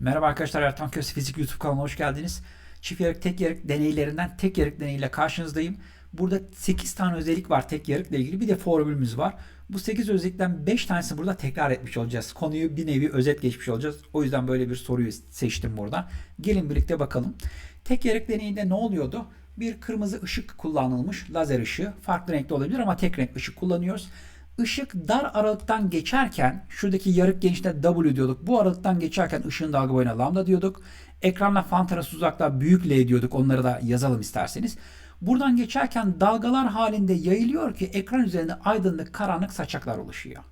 Merhaba arkadaşlar Ertan Köse Fizik YouTube kanalına hoş geldiniz. Çift yarık tek yarık deneylerinden tek yarık deneyiyle karşınızdayım. Burada 8 tane özellik var tek yarıkla ilgili bir de formülümüz var. Bu 8 özellikten 5 tanesini burada tekrar etmiş olacağız. Konuyu bir nevi özet geçmiş olacağız. O yüzden böyle bir soruyu seçtim burada. Gelin birlikte bakalım. Tek yarık deneyinde ne oluyordu? Bir kırmızı ışık kullanılmış, lazer ışığı. Farklı renkte olabilir ama tek renk ışık kullanıyoruz. Işık dar aralıktan geçerken şuradaki yarık genişliğine W diyorduk. Bu aralıktan geçerken ışığın dalga boyuna lambda diyorduk. Ekranla fan tarafı uzaklığa büyük L diyorduk. Onları da yazalım isterseniz. Buradan geçerken dalgalar halinde yayılıyor ki ekran üzerinde aydınlık karanlık saçaklar oluşuyor.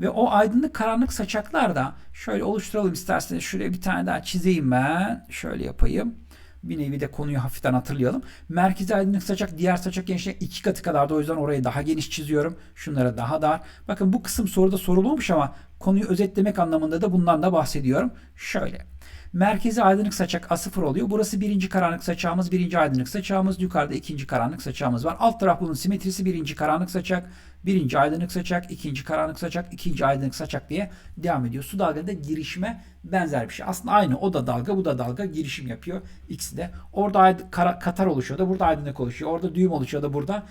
Ve o aydınlık karanlık saçaklar da şöyle oluşturalım isterseniz. Şuraya bir tane daha çizeyim ben. Şöyle yapayım. Bir nevi de konuyu hafiften hatırlayalım. Merkezi aydınlık saçak diğer saçak genişliği iki katı kadardı. O yüzden orayı daha geniş çiziyorum. Şunlara daha dar. Bakın bu kısım soruda sorulmamış ama konuyu özetlemek anlamında da bundan da bahsediyorum. Şöyle. Merkezi aydınlık saçak A0 oluyor. Burası birinci karanlık saçağımız, birinci aydınlık saçağımız. Yukarıda ikinci karanlık saçağımız var. Alt taraf bunun simetrisi birinci karanlık saçak, birinci aydınlık saçak, ikinci karanlık saçak, ikinci aydınlık saçak diye devam ediyor. Su dalgada girişime benzer bir şey. Aslında aynı o da dalga bu da dalga girişim yapıyor ikisi de. Orada aydın, kara, katar oluşuyor da burada aydınlık oluşuyor. Orada düğüm oluşuyor da burada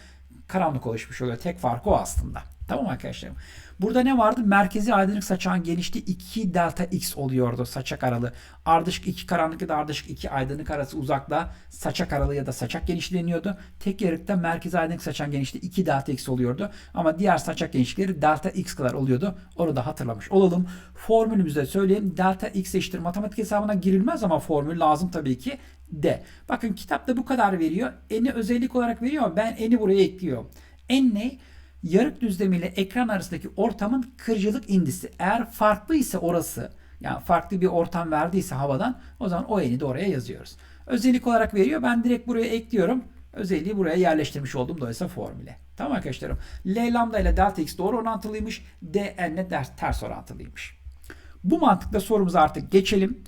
karanlık oluşmuş oluyor. Tek farkı o aslında. Tamam arkadaşlarım. Burada ne vardı? Merkezi aydınlık saçağın genişliği 2 delta x oluyordu saçak aralığı. Ardışık 2 karanlık ya da ardışık 2 aydınlık arası uzaklığa saçak aralığı ya da saçak genişliği deniyordu. Tek yarıkta merkezi aydınlık saçağın genişliği 2 delta x oluyordu. Ama diğer saçak genişlikleri delta x kadar oluyordu. Onu da hatırlamış olalım. Formülümüzde söyleyeyim. Delta x eşittir. Matematik hesabına girilmez ama formül lazım tabii ki. D. Bakın kitapta bu kadar veriyor. N'i özellik olarak veriyor ama ben n'i buraya ekliyorum. N ne? yarık düzlemi ile ekran arasındaki ortamın kırıcılık indisi. Eğer farklı ise orası yani farklı bir ortam verdiyse havadan o zaman o eni de oraya yazıyoruz. Özellik olarak veriyor. Ben direkt buraya ekliyorum. Özelliği buraya yerleştirmiş oldum dolayısıyla formüle. Tamam arkadaşlarım. L lambda ile delta x doğru orantılıymış. D n ile ters orantılıymış. Bu mantıkla sorumuza artık geçelim.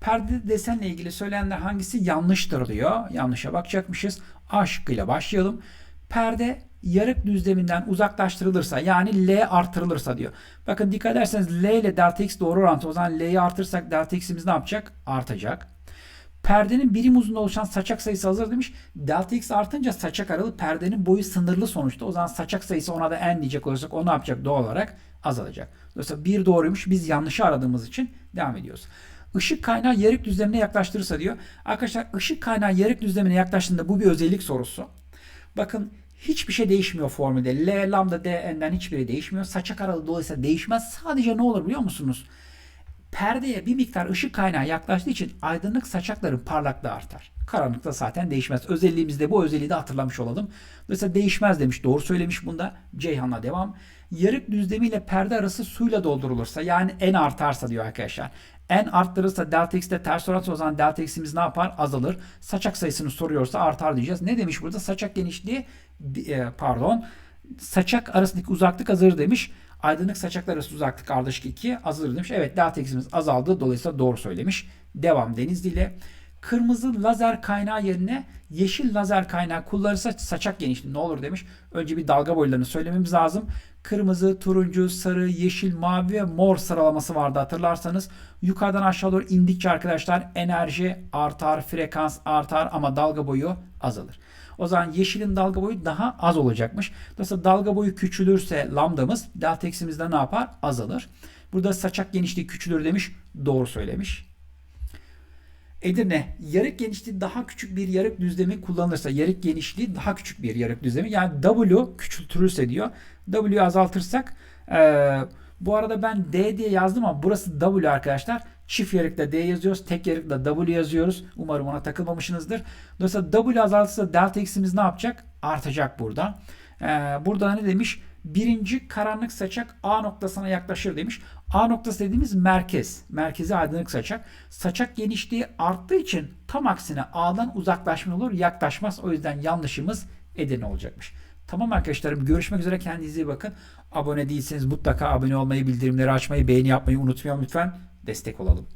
Perde desenle ilgili söylenenler hangisi yanlıştır diyor. Yanlışa bakacakmışız. A şıkkıyla başlayalım. Perde yarık düzleminden uzaklaştırılırsa yani L artırılırsa diyor. Bakın dikkat ederseniz L ile delta x doğru orantılı. O zaman L'yi artırırsak delta x'imiz ne yapacak? Artacak. Perdenin birim uzunluğunda oluşan saçak sayısı hazır demiş. Delta x artınca saçak aralığı perdenin boyu sınırlı sonuçta. O zaman saçak sayısı ona da n diyecek olursak o ne yapacak doğal olarak? Azalacak. Dolayısıyla bir doğruymuş. Biz yanlışı aradığımız için devam ediyoruz. Işık kaynağı yarık düzlemine yaklaştırırsa diyor. Arkadaşlar ışık kaynağı yarık düzlemine yaklaştığında bu bir özellik sorusu. Bakın hiçbir şey değişmiyor formülde. L, lambda, D, n'den hiçbiri değişmiyor. Saçak aralığı dolayısıyla değişmez. Sadece ne olur biliyor musunuz? Perdeye bir miktar ışık kaynağı yaklaştığı için aydınlık saçakların parlaklığı artar. Karanlıkta zaten değişmez. Özelliğimizde bu özelliği de hatırlamış olalım. Dolayısıyla değişmez demiş. Doğru söylemiş bunda. Ceyhan'la devam. Yarık düzlemiyle perde arası suyla doldurulursa yani n artarsa diyor arkadaşlar. N arttırırsa delta x ters orantısı o zaman delta x'imiz ne yapar? Azalır. Saçak sayısını soruyorsa artar diyeceğiz. Ne demiş burada? Saçak genişliği e, pardon saçak arasındaki uzaklık azalır demiş. Aydınlık saçaklar arası uzaklık ardışık 2 azalır demiş. Evet x'imiz azaldı. Dolayısıyla doğru söylemiş. Devam Denizli ile. Kırmızı lazer kaynağı yerine yeşil lazer kaynağı kullanırsa saçak genişliği ne olur demiş. Önce bir dalga boylarını söylememiz lazım. Kırmızı, turuncu, sarı, yeşil, mavi ve mor sıralaması vardı hatırlarsanız. Yukarıdan aşağı doğru indikçe arkadaşlar enerji artar, frekans artar ama dalga boyu azalır. O zaman yeşilin dalga boyu daha az olacakmış. Dolayısıyla dalga boyu küçülürse lambdamız delta x'imizde ne yapar? Azalır. Burada saçak genişliği küçülür demiş. Doğru söylemiş. Edirne yarık genişliği daha küçük bir yarık düzlemi kullanılırsa yarık genişliği daha küçük bir yarık düzlemi yani W küçültürülse diyor. W'yu azaltırsak ee, bu arada ben D diye yazdım ama burası W arkadaşlar. Çift yarıkta D yazıyoruz. Tek yarıkta W yazıyoruz. Umarım ona takılmamışsınızdır. Dolayısıyla W azaltırsa delta x'imiz ne yapacak? Artacak burada. Ee, burada ne demiş? Birinci karanlık saçak A noktasına yaklaşır demiş. A noktası dediğimiz merkez. Merkezi aydınlık saçak. Saçak genişliği arttığı için tam aksine A'dan uzaklaşma olur. Yaklaşmaz. O yüzden yanlışımız Edirne olacakmış. Tamam arkadaşlarım görüşmek üzere kendinize iyi bakın. Abone değilseniz mutlaka abone olmayı, bildirimleri açmayı, beğeni yapmayı unutmayalım lütfen. Destek olalım.